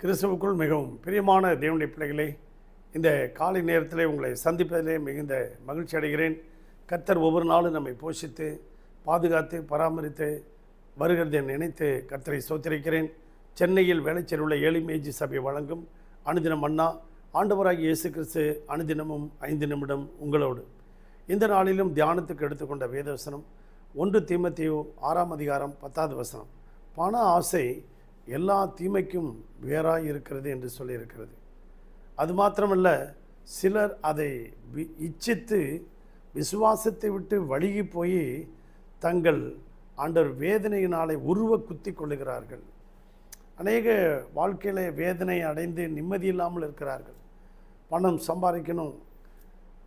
கிறிஸ்துவுக்குள் மிகவும் பிரியமான தேவனுடைய பிள்ளைகளே இந்த காலை நேரத்தில் உங்களை சந்திப்பதிலே மிகுந்த மகிழ்ச்சி அடைகிறேன். கர்த்தர் ஒவ்வொரு நாளும் நம்மை போஷித்து பாதுகாத்து பராமரித்து வருகிறதை நினைத்து கர்த்தரை சோத்திரிக்கிறேன் சென்னையில் வேலைச்சேர் உள்ள ஏழை மேஜி சபை வழங்கும் அனுதினம் அண்ணா ஆண்டவராகி இயேசு கிறிஸ்து அனுதினமும் ஐந்து நிமிடம் உங்களோடு. இந்த நாளிலும் தியானத்துக்கு எடுத்துக்கொண்ட வேதவசனம் ஒன்று தீமத்தையோ ஆறாம் அதிகாரம் பத்தாவது வசனம். பண ஆசை எல்லா தீமைக்கும் வேறாய் இருக்கிறது என்று சொல்லியிருக்கிறது. அது மாத்திரமல்ல சிலர் அதை வி- இச்சித்து விசுவாசத்தை விட்டு வழுகி போய் தங்கள் ஆண்டர் வேதனையினாலே உருவ குத்தி கொள்ளுகிறார்கள். அநேக வாழ்க்கையில் வேதனை அடைந்து நிம்மதி இல்லாமல் இருக்கிறார்கள். பணம் சம்பாதிக்கணும்.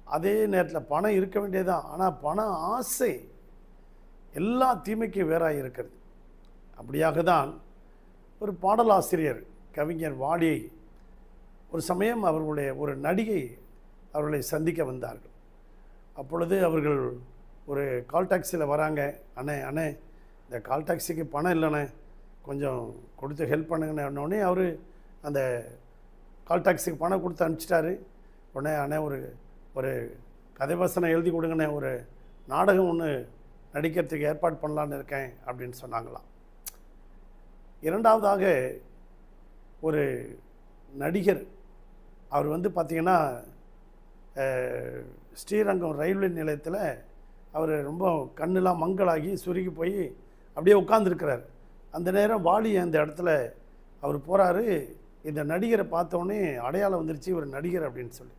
அதே நேரத்தில் பணம் இருக்க வேண்டியதுதான் ஆனால் பண ஆசை எல்லா தீமைக்கும் வேறாக இருக்கிறது. அப்படியாக தான் ஒரு பாடலாசிரியர் கவிஞர் வாடியை ஒரு சமயம் அவர்களுடைய ஒரு நடிகை அவர்களை சந்திக்க வந்தார்கள். அப்பொழுது அவர்கள் ஒரு கால் டாக்ஸியில் வராங்க அண்ணே அண்ணே இந்த கால் டாக்ஸிக்கு பணம் இல்லைண்ணே கொஞ்சம் கொடுத்து ஹெல்ப் பண்ணுங்கன்னொடனே அவர் அந்த கால் டாக்ஸிக்கு பணம் கொடுத்து அனுப்பிச்சிட்டாரு. உடனே அண்ணே ஒரு ஒரு கதை வசனம் எழுதி கொடுங்கண்ணே ஒரு நாடகம் ஒன்று நடிக்கிறதுக்கு ஏற்பாடு பண்ணலான்னு இருக்கேன் அப்படின்னு சொன்னாங்களாம். இரண்டாவதாக ஒரு நடிகர் அவர் வந்து பார்த்திங்கன்னா ஸ்ரீரங்கம் ரயில்வே நிலையத்தில் அவர் ரொம்ப கண்ணெலாம் மங்கலாகி சுருகி போய் அப்படியே உட்காந்துருக்கிறார் அந்த நேரம் வாலி அந்த இடத்துல அவர் போகிறாரு இந்த நடிகரை பார்த்தோன்னே அடையாளம் வந்துருச்சு இவர் நடிகர் அப்படின்னு சொல்லி.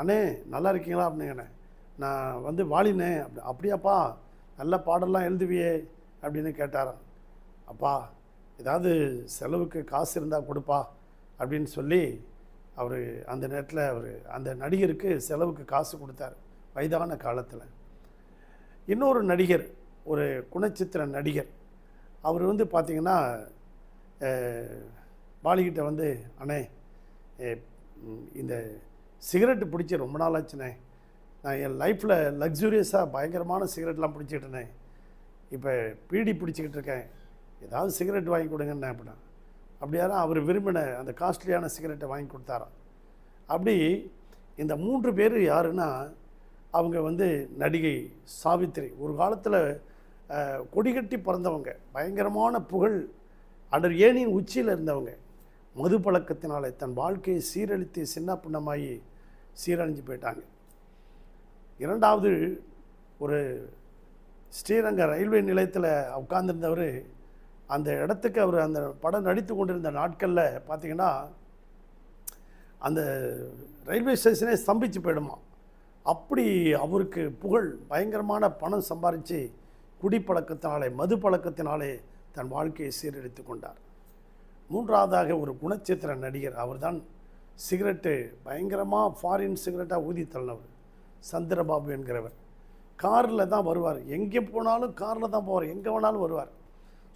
அண்ணே நல்லா இருக்கீங்களா? அப்படிங்கண்ணே நான் வந்து வாலினே அப்படி அப்படியாப்பா நல்ல பாடலாம் எழுதுவியே அப்படின்னு கேட்டாராம். அப்பா ஏதாவது செலவுக்கு காசு இருந்தால் கொடுப்பா அப்படின்னு சொல்லி அவர் அந்த நேரத்தில் அவர் அந்த நடிகருக்கு செலவுக்கு காசு கொடுத்தார் வயதான காலத்தில். இன்னொரு நடிகர் ஒரு குணச்சித்திர நடிகர் அவர் வந்து பார்த்திங்கன்னா பாலிகிட்ட வந்து அண்ணே இந்த சிகரெட்டு பிடிச்சி ரொம்ப நாள் ஆச்சுண்ணே நான் என் லைஃப்பில் லக்ஸூரியஸாக பயங்கரமான சிகரெட்லாம் பிடிச்சிக்கிட்டேனே. இப்போ பீடி பிடிச்சிக்கிட்டு இருக்கேன். ஏதாவது சிகரெட் வாங்கி கொடுங்கன்னு அப்படின்னா அப்படியாரா அவர் விரும்பின அந்த காஸ்ட்லியான சிகரெட்டை வாங்கி கொடுத்தாராம். அப்படி இந்த மூன்று பேர் யாருன்னா அவங்க வந்து நடிகை சாவித்திரி. ஒரு காலத்தில் கொடிகட்டி பிறந்தவங்க பயங்கரமான புகழ் அடர் ஏனியின் உச்சியில் இருந்தவங்க. மது பழக்கத்தினாலே தன் வாழ்க்கையை சீரழித்து சின்ன பின்னமாகி சீரழிஞ்சு போயிட்டாங்க. இரண்டாவது ஒரு ஸ்ரீரங்க ரயில்வே நிலையத்தில் உட்கார்ந்திருந்தவர் அந்த இடத்துக்கு அவர் அந்த படம் நடித்து கொண்டிருந்த நாட்களில் பார்த்தீங்கன்னா அந்த ரயில்வே ஸ்டேஷனே ஸ்தம்பிச்சு போயிடுமா? அப்படி அவருக்கு புகழ் பயங்கரமான பணம் சம்பாரித்து குடிப்பழக்கத்தினாலே மது பழக்கத்தினாலே தன் வாழ்க்கையை சீரழித்து கொண்டார். மூன்றாவதாக ஒரு குணச்சித்திர நடிகர். அவர்தான் சிகரெட்டு பயங்கரமாக ஃபாரின் சிகரெட்டாக ஊதி தள்ளினவர். சந்திரபாபு என்கிறவர். காரில் தான் வருவார். எங்கே போனாலும் காரில் தான் போவார். எங்கே வேணாலும் வருவார்.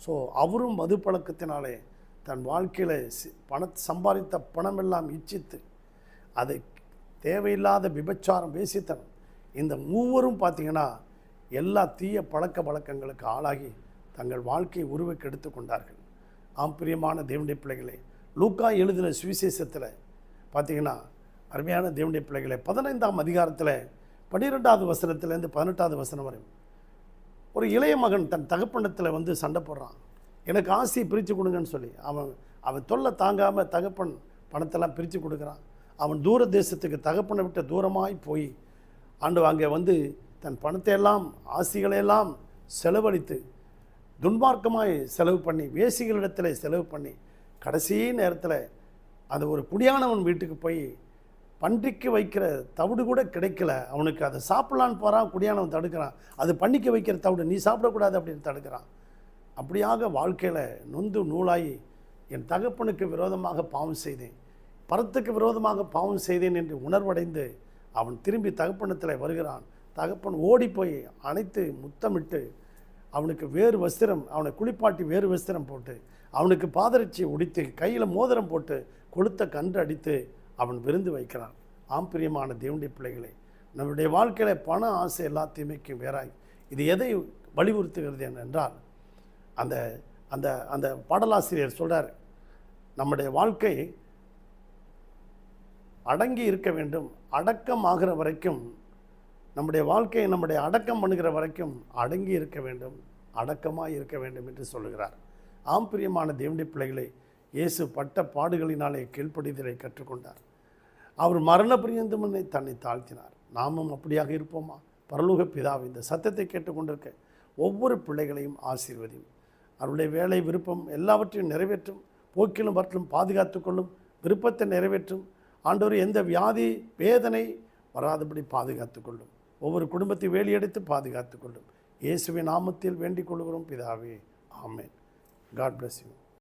ஸோ அவரும் மது பழக்கத்தினாலே தன் வாழ்க்கையில் சி பண சம்பாதித்த பணமெல்லாம் இச்சித்து அதை தேவையில்லாத விபச்சாரம் வேசித்தனம் இந்த மூவரும் பார்த்தீங்கன்னா எல்லா தீய பழக்க வழக்கங்களுக்கு ஆளாகி தங்கள் வாழ்க்கையை உருவக்கு எடுத்து கொண்டார்கள். ஆம் பிரியமான தேவனுடைய பிள்ளைகளே லூக்கா எழுதின சுவிசேஷத்தில் பார்த்தீங்கன்னா அருமையான தேவனுடைய பிள்ளைகளே பதினைந்தாம் அதிகாரத்தில் பன்னிரெண்டாவது வசனத்திலேருந்து பதினெட்டாவது வசனம் வரை ஒரு இளைய மகன் தன் தகப்பனத்தில் வந்து சண்டை போடுறான். எனக்கு ஆசையை பிரித்து கொடுங்கன்னு சொல்லி. அவன் அவன் தொல்லை தாங்காமல் தகப்பன் பணத்தெல்லாம் பிரித்து கொடுக்குறான். அவன் தூர தேசத்துக்கு தகப்பனை விட்டு தூரமாய் போய் ஆண்டு அங்கே வந்து தன் பணத்தையெல்லாம் ஆசைகளையெல்லாம் ஆசிகளையெல்லாம் செலவழித்து துன்மார்க்கமாய் செலவு பண்ணி வேசிகளிடத்தில் செலவு பண்ணி கடைசி நேரத்தில் அந்த ஒரு குடியானவன் வீட்டுக்கு போய் பன்றிக்கு வைக்கிற தவிடு கூட கிடைக்கல. அவனுக்கு அதை சாப்பிட்லான்னு போகிறான் குடியானவன் தடுக்கிறான். அது பண்ணிக்க வைக்கிற தவிடு நீ சாப்பிடக்கூடாது அப்படின்னு தடுக்கிறான். அப்படியாக வாழ்க்கையில் நொந்து நூலாகி என் தகப்பனுக்கு விரோதமாக பாவம் செய்தேன். பரத்துக்கு விரோதமாக பாவம் செய்தேன் என்று உணர்வடைந்து அவன் திரும்பி தகப்பனத்தில் வருகிறான். தகப்பன் ஓடி போய் அணைத்து முத்தமிட்டு அவனுக்கு வேறு வஸ்திரம் அவனை குளிப்பாட்டி வேறு வஸ்திரம் போட்டு அவனுக்கு பாதரட்சி உடித்து கையில் மோதிரம் போட்டு கொளுத்த கன்று அடித்து அவன் விருந்து வைக்கிறான். ஆம் பிரியமான தேவனுடைய பிள்ளைகளே நம்முடைய வாழ்க்கையில் பண ஆசை எல்லா தீமைக்கும் வேறாய். இது எதை வலியுறுத்துகிறது என்றால் அந்த அந்த அந்த பாடலாசிரியர் சொல்கிறார் நம்முடைய வாழ்க்கை அடங்கி இருக்க வேண்டும். அடக்கம் ஆகிற வரைக்கும் நம்முடைய வாழ்க்கையை நம்முடைய அடக்கம் பண்ணுகிற வரைக்கும் அடங்கி இருக்க வேண்டும். அடக்கமாக இருக்க வேண்டும் என்று சொல்லுகிறார். ஆம்பிரியமான தேவண்டி பிள்ளைகளை இயேசு பட்ட பாடுகளினாலே கீழ்ப்படிதலை கற்றுக்கொண்டார். அவர் மரண பிரியந்தமனை தன்னை தாழ்த்தினார். நாமும் அப்படியாக இருப்போமா? பரலோக பிதாவை இந்த சத்தத்தை கேட்டுக்கொண்டிருக்க ஒவ்வொரு பிள்ளைகளையும் ஆசீர்வதியும். அவருடைய வேலை விருப்பம் எல்லாவற்றையும் நிறைவேற்றும். போக்கிலும் வற்றிலும் பாதுகாத்துக்கொள்ளும் விருப்பத்தை நிறைவேற்றும். ஆண்டவர் எந்த வியாதி வேதனை வராதபடி பாதுகாத்துக்கொள்ளும் ஒவ்வொரு குடும்பத்தை வேலியடித்து பாதுகாத்துக்கொள்ளும் இயேசுவின் நாமத்தில் வேண்டிக் கொள்கிறோம் பிதாவே. ஆமேன். God bless you